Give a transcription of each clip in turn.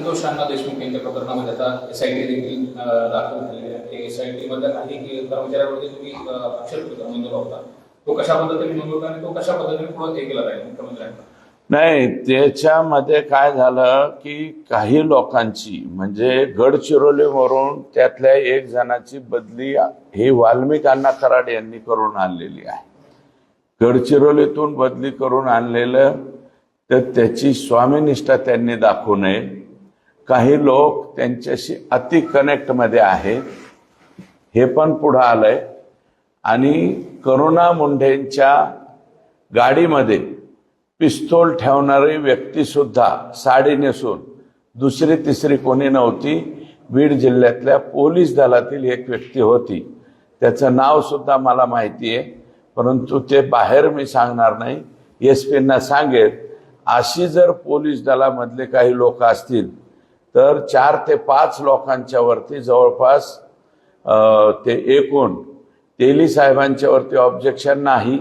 संतोष अण्णा देशमुख यांच्या प्रकरणामध्ये आता एस आय टी देखील दाखल झालेली आहे. एस आय टी मधल्या काही कर्मचाऱ्यावरती तुम्ही आक्षेप नोंदवला होता? तो कशा पद्धतीने नोंदवला आणि तो कशा पद्धतीने पुढे हे केला जाईल मुख्यमंत्र्यांना नाही त्याच्यामध्ये काय झालं की काही लोकांची म्हणजे गडचिरोलीवरून त्यातल्या एक जणाची बदली ही वाल्मिकांना कराड यांनी करून आणलेली आहे. गडचिरोलीतून बदली करून आणलेलं तर त्याची स्वामीनिष्ठा त्यांनी दाखवू नये. काही लोक त्यांच्याशी अति कनेक्टमध्ये आहेत हे पण पुढं आलंय. आणि करुणा मुंढेंच्या गाडीमध्ये पिस्तोल ठेवणारी व्यक्तीसुद्धा साडी नेसून दुसरी तिसरी कोणी नव्हती. बीड जिल्ह्यातल्या पोलीस दलातील एक व्यक्ती होती. त्याचं नावसुद्धा मला माहिती आहे परंतु ते बाहेर मी सांगणार नाही. एस पींना सांगेल. अशी जर पोलीस दलामधले काही लोक असतील तर चार ते पाच लोकांच्या वरती जवळपास ते एकूण तेली साहेबांच्या वरती ऑब्जेक्शन नाही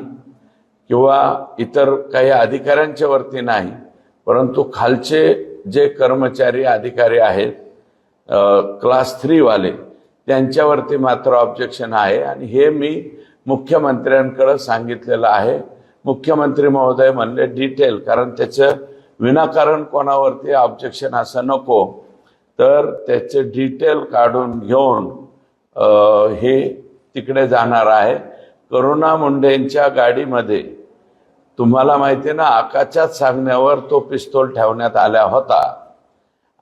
किंवा इतर काही अधिकाऱ्यांच्या वरती नाही. परंतु खालचे जे कर्मचारी अधिकारी आहेत क्लास थ्रीवाले त्यांच्यावरती मात्र ऑब्जेक्शन आहे. आणि हे मी मुख्यमंत्र्यांकडे सांगितलेलं आहे. मुख्यमंत्री महोदय म्हणले डिटेल कारण त्याचं विनाकारण कोणावरती ऑब्जेक्शन असं नको. तर त्याचे डिटेल काढून घेऊन हे तिकडे जाणार आहे. करुणा मुंडेंच्या गाडीमध्ये तुम्हाला माहिती आहे ना आकाशात सांगण्यावर तो पिस्तोल ठेवण्यात आला होता.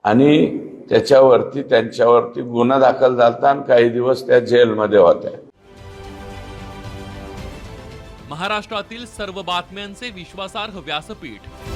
आणि त्याच्यावरती त्यांच्यावरती गुन्हा दाखल झाला आणि काही दिवस त्या जेलमध्ये होत्या. महाराष्ट्रातील सर्व बातम्यांचे विश्वासार्ह व्यासपीठ